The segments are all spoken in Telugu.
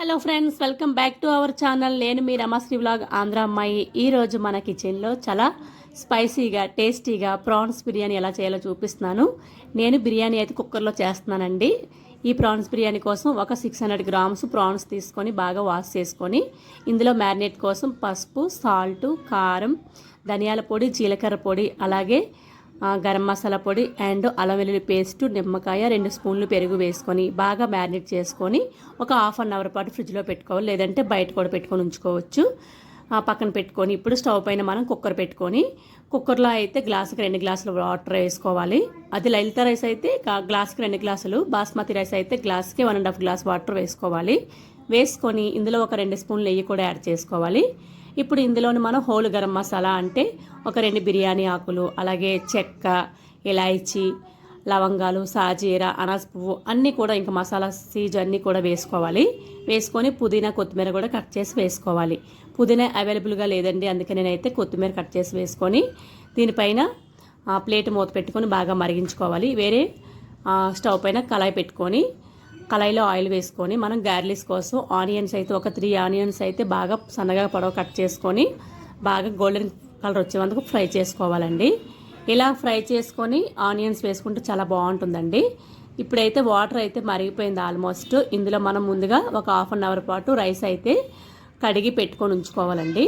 Hello friends welcome back to our channel నేను మీ రమశ్రీ వ్లాగ్ ఆంధ్ర అమ్మాయి. ఈరోజు మన కిచెన్లో చాలా స్పైసీగా టేస్టీగా ప్రాన్స్ బిర్యానీ ఎలా చేయాలో చూపిస్తున్నాను. నేను బిర్యానీ అయితే కుక్కర్లో చేస్తున్నానండి. ఈ ప్రాన్స్ బిర్యానీ కోసం ఒక సిక్స్ హండ్రెడ్ గ్రామ్స్ ప్రాన్స్ తీసుకొని బాగా వాష్ చేసుకొని ఇందులో మ్యారినేట్ కోసం పసుపు సాల్ట్ కారం ధనియాల పొడి జీలకర్ర పొడి అలాగే గరం మసాలా పొడి అండ్ అల్లం వెల్లుల్లి పేస్ట్ నిమ్మకాయ రెండు స్పూన్లు పెరుగు వేసుకొని బాగా మ్యారినేట్ చేసుకొని ఒక హాఫ్ అన్ అవర్ పాటు ఫ్రిడ్జ్లో పెట్టుకోవాలి. లేదంటే బయట కూడా పెట్టుకొని ఉంచుకోవచ్చు. పక్కన పెట్టుకొని ఇప్పుడు స్టవ్ పైన మనం కుక్కర్ పెట్టుకొని కుక్కర్లో అయితే గ్లాసుకి రెండు గ్లాసులు వాటర్ వేసుకోవాలి. అది లలిత రైస్ అయితే గ్లాసుకి రెండు గ్లాసులు బాస్మతి రైస్ అయితే గ్లాస్కి one and half glass water వేసుకోవాలి. వేసుకొని ఇందులో ఒక రెండు స్పూన్లు నెయ్యి కూడా యాడ్ చేసుకోవాలి. ఇప్పుడు ఇందులోని మనం హోల్ గరం మసాలా అంటే ఒక రెండు బిర్యానీ ఆకులు అలాగే చెక్క ఇలాయచి లవంగాలు సాజీర అనాస పువ్వు అన్నీ కూడా ఇంకా మసాలా సీజ్ అన్నీ కూడా వేసుకోవాలి. వేసుకొని పుదీనా కొత్తిమీర కూడా కట్ చేసి వేసుకోవాలి. పుదీనా అవైలబుల్గా లేదండి అందుకే నేనైతే కొత్తిమీర కట్ చేసి వేసుకొని దీనిపైన ప్లేట్ మూత పెట్టుకొని బాగా మరిగించుకోవాలి. వేరే స్టవ్ పైన కళాయి పెట్టుకొని కళాయిలో ఆయిల్ వేసుకొని మనం గార్లిక్స్ కోసం ఆనియన్స్ అయితే ఒక త్రీ ఆనియన్స్ అయితే బాగా సన్నగా పొడవ కట్ చేసుకొని బాగా గోల్డెన్ కలర్ వచ్చేందుకు ఫ్రై చేసుకోవాలండి. ఇలా ఫ్రై చేసుకొని ఆనియన్స్ వేసుకుంటే చాలా బాగుంటుందండి. ఇప్పుడైతే వాటర్ అయితే మరిగిపోయింది ఆల్మోస్ట్. ఇందులో మనం ముందుగా ఒక హాఫ్ అన్ అవర్ పాటు రైస్ అయితే కడిగి పెట్టుకొని ఉంచుకోవాలండి.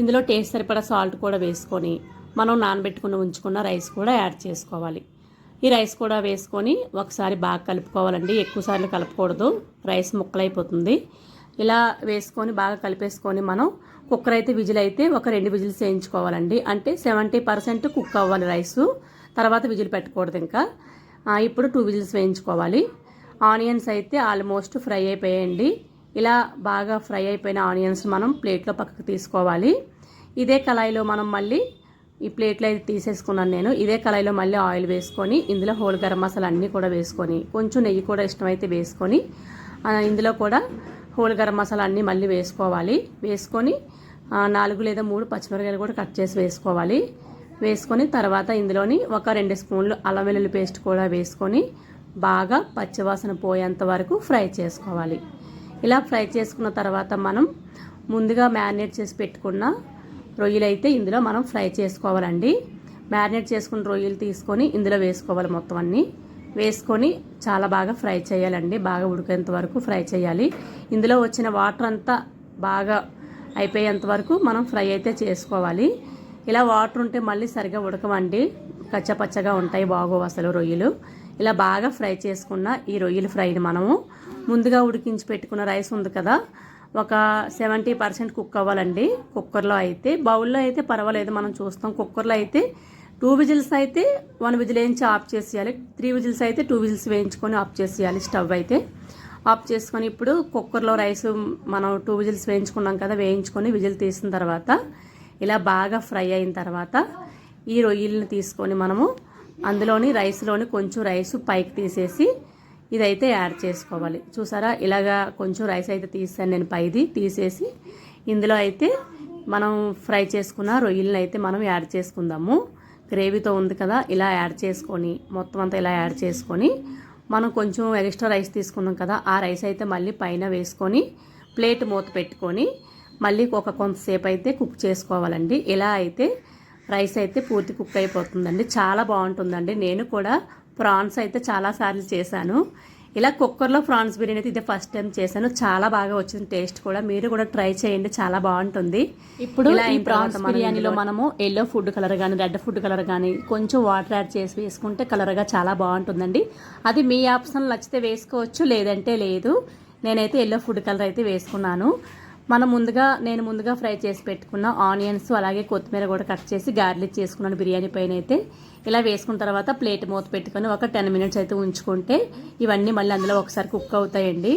ఇందులో టేస్ట్ సరిపడా సాల్ట్ కూడా వేసుకొని మనం నానబెట్టుకుని ఉంచుకున్న రైస్ కూడా యాడ్ చేసుకోవాలి. ఈ రైస్ కూడా వేసుకొని ఒకసారి బాగా కలుపుకోవాలండి. ఎక్కువసార్లు కలపకూడదు. రైస్ ముక్కలైపోతుంది. ఇలా వేసుకొని బాగా కలిపేసుకొని మనం కుక్కర్ అయితే విజిల్ అయితే ఒక రెండు విజిల్స్ వేయించుకోవాలండి. అంటే సెవెంటీ పర్సెంట్ కుక్ అవ్వాలి రైసు. తర్వాత విజిల్ పెట్టకూడదు ఇంకా. ఇప్పుడు టూ విజిల్స్ వేయించుకోవాలి. ఆనియన్స్ అయితే ఆల్మోస్ట్ ఫ్రై అయిపోయాయండి. ఇలా బాగా ఫ్రై అయిపోయిన ఆనియన్స్ మనం ప్లేట్లో పక్కకు తీసుకోవాలి. ఇదే కళాయిలో మనం మళ్ళీ ఈ ప్లేట్లో అయితే తీసేసుకున్నాను నేను. ఇదే కళాయిలో మళ్ళీ ఆయిల్ వేసుకొని ఇందులో హోల్ గరం మసాలా అన్నీ కూడా వేసుకొని కొంచెం నెయ్యి కూడా ఇష్టమైతే వేసుకొని ఇందులో కూడా హోల్ గరం మసాలా అన్నీ మళ్ళీ వేసుకోవాలి. వేసుకొని నాలుగు లేదా మూడు పచ్చిమిరకాయలు కూడా కట్ చేసి వేసుకోవాలి. వేసుకొని తర్వాత ఇందులోని ఒక రెండు స్పూన్లు అల్లం వెల్లుల్లి పేస్ట్ కూడా వేసుకొని బాగా పచ్చివాసన పోయేంత వరకు ఫ్రై చేసుకోవాలి. ఇలా ఫ్రై చేసుకున్న తర్వాత మనం ముందుగా మ్యారినేట్ చేసి పెట్టుకున్న రొయ్యలు అయితే ఇందులో మనం ఫ్రై చేసుకోవాలండి. మ్యారినేట్ చేసుకున్న రొయ్యలు తీసుకొని ఇందులో వేసుకోవాలి మొత్తం అన్నీ. వేసుకొని చాలా బాగా ఫ్రై చేయాలండి. బాగా ఉడికేంత వరకు ఫ్రై చేయాలి. ఇందులో వచ్చిన వాటర్ అంతా బాగా అయిపోయేంత వరకు మనం ఫ్రై అయితే చేసుకోవాలి. ఇలా వాటర్ ఉంటే మళ్ళీ సరిగా ఉడకమండి కచ్చపచ్చగా ఉంటాయి బాగోవు అసలు రొయ్యలు. ఇలా బాగా ఫ్రై చేసుకున్న ఈ రొయ్యల ఫ్రైని మనము ముందుగా ఉడికించి పెట్టుకున్న రైస్ ఉంది కదా ఒక సెవెంటీ పర్సెంట్ కుక్ అవ్వాలండి. కుక్కర్లో అయితే బౌల్లో అయితే పర్వాలేదు మనం చూస్తాం. కుక్కర్లో అయితే టూ విజిల్స్ అయితే వన్ విజిల్ వేయించి ఆఫ్ చేసేయాలి. త్రీ విజిల్స్ అయితే టూ విజిల్స్ వేయించుకొని ఆఫ్ చేసేయాలి స్టవ్ అయితే. ఆఫ్ చేసుకొని ఇప్పుడు కుక్కర్లో రైస్ మనం టూ విజిల్స్ వేయించుకున్నాం కదా వేయించుకొని విజిల్ తీసిన తర్వాత ఇలా బాగా ఫ్రై అయిన తర్వాత ఈ రొయ్యల్ని తీసుకొని మనము అందులోని రైస్లోని కొంచెం రైస్ పైకి తీసేసి ఇదైతే యాడ్ చేసుకోవాలి. చూసారా? ఇలాగా కొంచెం రైస్ అయితే తీసాను నేను పైది. తీసేసి ఇందులో అయితే మనం ఫ్రై చేసుకున్న రొయ్యలను అయితే మనం యాడ్ చేసుకుందాము. గ్రేవీతో ఉంది కదా ఇలా యాడ్ చేసుకొని మొత్తం అంతా ఇలా యాడ్ చేసుకొని మనం కొంచెం ఎక్స్ట్రా రైస్ తీసుకున్నాం కదా ఆ రైస్ అయితే మళ్ళీ పైన వేసుకొని ప్లేట్ మూత పెట్టుకొని మళ్ళీ ఒక కొంతసేపు అయితే కుక్ చేసుకోవాలండి. ఇలా అయితే రైస్ అయితే పూర్తి కుక్ అయిపోతుందండి. చాలా బాగుంటుందండి. నేను కూడా ప్రాన్స్ అయితే చాలా సార్లు చేశాను. ఇలా కుక్కర్లో ప్రాన్స్ బిర్యానీ అయితే ఇదే ఫస్ట్ టైం చేశాను. చాలా బాగా వచ్చింది టేస్ట్ కూడా. మీరు కూడా ట్రై చేయండి చాలా బాగుంటుంది. ఇప్పుడు ఈ ప్రాన్స్ బిర్యానీలో మనము ఎల్లో ఫుడ్ కలర్ కానీ రెడ్ ఫుడ్ కలర్ కానీ కొంచెం వాటర్ యాడ్ చేసి వేసుకుంటే కలర్గా చాలా బాగుంటుందండి. అది మీ ఆప్షన్ నచ్చితే వేసుకోవచ్చు లేదంటే లేదు. నేనైతే ఎల్లో ఫుడ్ కలర్ అయితే వేసుకున్నాను. మనం ముందుగా నేను ముందుగా ఫ్రై చేసి పెట్టుకున్న ఆనియన్స్ అలాగే కొత్తిమీర కూడా కట్ చేసి గార్లిక్ చేసుకున్నాను బిర్యానీ పైన అయితే ఇలా వేసుకున్న తర్వాత ప్లేట్ మూత పెట్టుకొని ఒక టెన్ మినిట్స్ అయితే ఉంచుకుంటే ఇవన్నీ మళ్ళీ అందులో ఒకసారి కుక్ అవుతాయండి.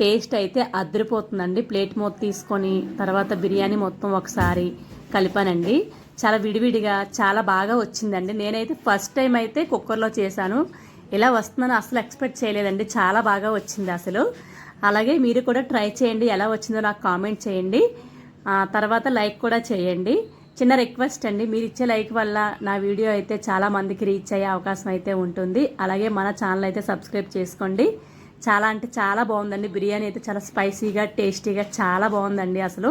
టేస్ట్ అయితే అదిరిపోతుందండి. ప్లేట్ మూత తీసుకొని తర్వాత బిర్యానీ మొత్తం ఒకసారి కలిపానండి. చాలా విడివిడిగా చాలా బాగా వచ్చిందండి. నేనైతే ఫస్ట్ టైం అయితే కుక్కర్లో చేశాను. ఇలా వస్తుందని అసలు ఎక్స్పెక్ట్ చేయలేదండి. చాలా బాగా వచ్చింది అసలు. అలాగే మీరు కూడా ట్రై చేయండి ఎలా వచ్చిందో నాకు కామెంట్ చేయండి. తర్వాత లైక్ కూడా చేయండి. చిన్న రిక్వెస్ట్ అండి మీరు ఇచ్చే లైక్ వల్ల నా వీడియో అయితే చాలా మందికి రీచ్ అయ్యే అవకాశం అయితే ఉంటుంది. అలాగే మన ఛానల్ అయితే సబ్స్క్రైబ్ చేసుకోండి. చాలా అంటే చాలా బాగుందండి. బిర్యానీ అయితే చాలా స్పైసీగా టేస్టీగా చాలా బాగుందండి అసలు.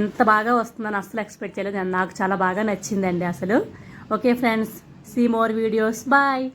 ఇంత బాగా వస్తుందని అసలు ఎక్స్పెక్ట్ చేయలేదు. నాకు చాలా బాగా నచ్చిందండి అసలు. Okay friends see more videos. Bye.